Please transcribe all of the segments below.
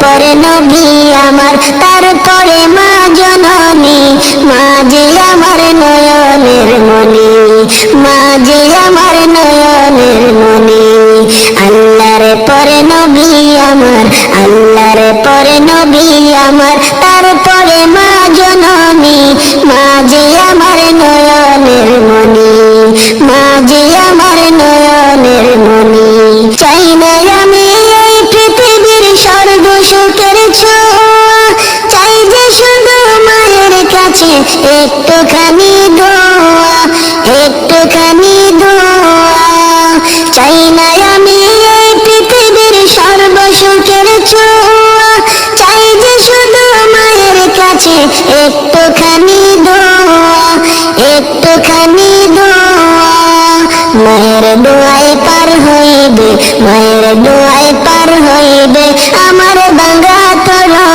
পরে নবী আমার, তারপরে মা জননী, মা যে আমার নয়নের মনি মা যে আমার নয়নের মনি আল্লাহর পরে নবী আমার, আল্লাহর পরে নবী আমার, তারপরে মা জননী, মা যে আমার নয়নের কাছে একটুখানি দোয়া একটুখানি দোয়া। চাই না আমি এই পৃথিবীর সর্ব সুখের ছোঁয়া। চাই যে শুধু মায়ের কাছে একটুখানি দোয়া একটুখানি দোয়া। মায়ের দোয়ায় পার হইবে, মায়ের দোয়ায় পার হইবে। আমার বাঙ্গা তরণী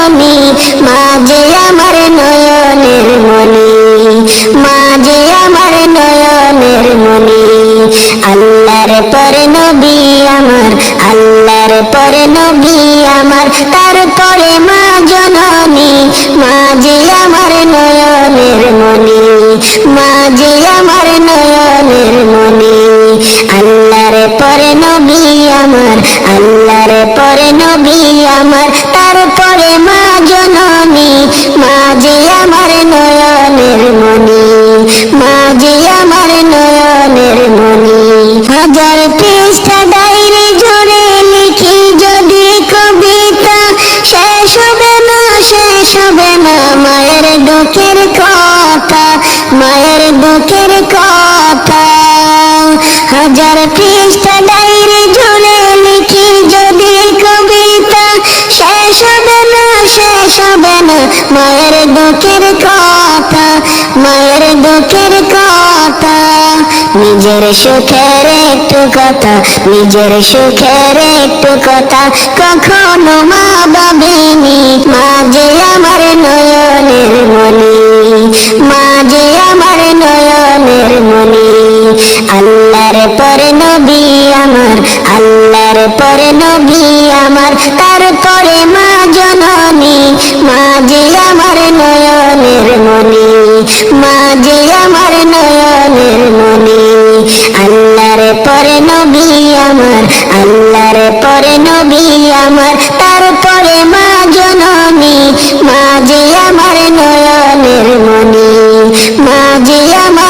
পরে নবী আমার, আল্লাহর পরে নবী আমার, তারপরে মা জননী, মা যে আমার নয়নের মনি মা যে মায়ের দুঃখের কথা হাজার পৃষ্ঠা ডাইরি জুড়ে লিখি যদি কবিতা শেষ হবে না শেষ হবে না মায়ের দুঃখের কথা মায়ের দুঃখের নিজের সুখের একটু কথা, নিজের সুখের একটু কথা। কখনো মা ভাবিনি, মা যে আমার নয়নের মনি মা যে আমার নয়নের মনি আল্লাহর পরে নবী আমার, আল্লাহর পরে নবী আমার। তারপরে মা আল্লাহর পরে নবী আমার, তারপরে মা জননী, মা যে আমার নয়নের মনি মা যে আমার